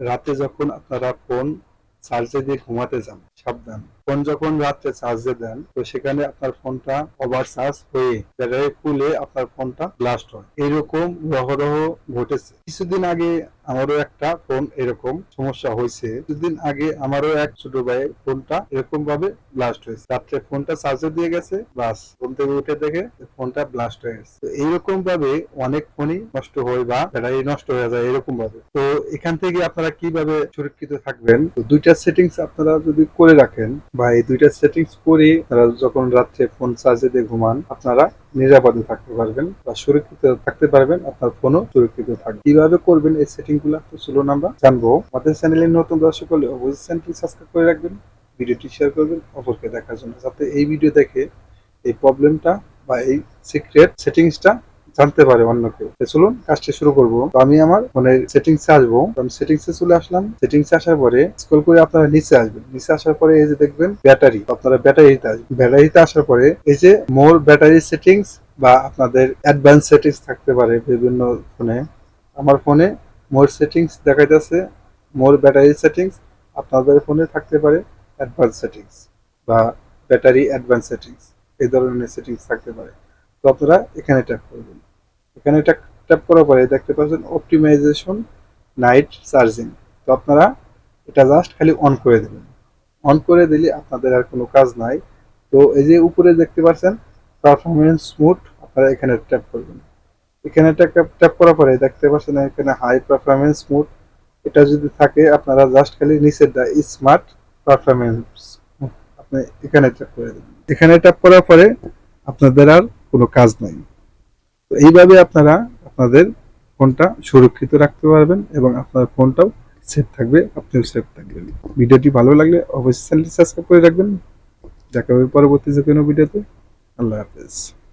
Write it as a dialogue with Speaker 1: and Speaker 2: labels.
Speaker 1: রাতে যখন আপনারা ফোন চার্জে দিয়ে ঘুমাতে যান, সাবধান। ফোন যখন রাত্রে চার্জে দেন, তো সেখানে আপনার ফোনটা ওভার চার্জ হয়ে ব্যাটারি ফুলে আপনার ফোনটা ব্লাস্ট হয়। এরকম রহরহ ঘটেছে। কিছুদিন আগে আমারও একটা ফোন এরকম সমস্যা হয়েছে। কিছুদিন আগে আমারও এক ছোট ভাইয়ের ফোনটা এরকম ভাবে ব্লাস্ট হয়েছে। রাত্রে ফোনটা চার্জে দিয়ে গেছে বাস ফোন থেকে উঠে দেখে ফোনটা ব্লাস্ট হয়ে গেছে। তো এইরকম ভাবে অনেক ফোনই নষ্ট হয় বা ব্যাটারি নষ্ট হয়ে যায় এরকম ভাবে তো এখান থেকে আপনারা কীভাবে সুরক্ষিত থাকবেন? তো দুইটা সেটিংস আপনারা যদি করে রাখেন বা এই দুইটা সেটিংস করে আপনারা যখন রাত্রে ফোন চার্জে দিয়ে ঘুমান, আপনারা নিরাপদে থাকতে পারবেন বা সুরক্ষিত থাকতে পারবেন, আপনার ফোনও সুরক্ষিত থাকবে। কীভাবে করবেন এই সেটিং গুলো তো চলুন আমরা জানব। আমাদের চ্যানেলে নতুন দর্শক হলে অবশ্যই চ্যানেলটি সাবস্ক্রাইব করে রাখবেন, ভিডিওটি শেয়ার করবেন, অপরকে দেখার জন্য, যাতে এই ভিডিও দেখে এই প্রবলেমটা বা এই সিক্রেট সেটিংসটা জানতে পারে অন্য কেউ। চলুন, কাজটি শুরু করব। তো আমি আমার ফোনের সেটিংসে আসব। আমি সেটিংসে চলে আসলাম। সেটিংসে আসার পরে স্ক্রল করে আপনারা নিচে আসবেন। নিচে আসার পরে এই যে দেখবেন ব্যাটারি আপনারা ব্যাটারিতে আসবেন। ব্যাটারিতে আসার পরে এই যে মোর ব্যাটারি সেটিংস বা আপনাদের অ্যাডভান্স সেটিংস থাকতে পারে বিভিন্ন ফোনে আমার ফোনে মোর সেটিংস দেখাইতেছে, মোর ব্যাটারি সেটিংস, আপনাদের ফোনে থাকতে পারে অ্যাডভান্স সেটিংস বা ব্যাটারি অ্যাডভান্স সেটিংস এই ধরনের সেটিংস থাকতে পারে। তো আপনারা এখানে ট্যাপ করবেন। এখানে ট্যাপ করার পরে দেখতে পাচ্ছেন অপটিমাইজেশন নাইট চার্জিং তো আপনারা এটা জাস্ট খালি অন করে দেবেন। অন করে দিলে আপনাদের আর কোনো কাজ নাই। তো এই যে উপরে দেখতে পাচ্ছেন পারফরমেন্স স্মুথ আপনারা এখানে ট্যাপ করবেন। এখানে ট্যাপ করার পরে দেখতে পাচ্ছেন এখানে হাই পারফরমেন্স স্মুথ এটা যদি থাকে, আপনারা জাস্ট খালি নিচেরটা স্মার্ট পারফরমেন্স আপনি এখানে ট্যাপ করে দেবেন। এখানে ট্যাপ করার পরে আপনাদের আর কোনো কাজ নাই। তো এইভাবে আপনারা আপনাদের ফোনটা সুরক্ষিত রাখতে পারবেন এবং আপনার ফোনটাও সেফ থাকবে, আপনিও সেফ থাকবেন। ভিডিওটি ভালো লাগলে অবশ্যই চ্যানেলটি সাবস্ক্রাইব করে রাখবেন। দেখা হবে পরবর্তী যে কোনো ভিডিওতে। আল্লাহ হাফেজ।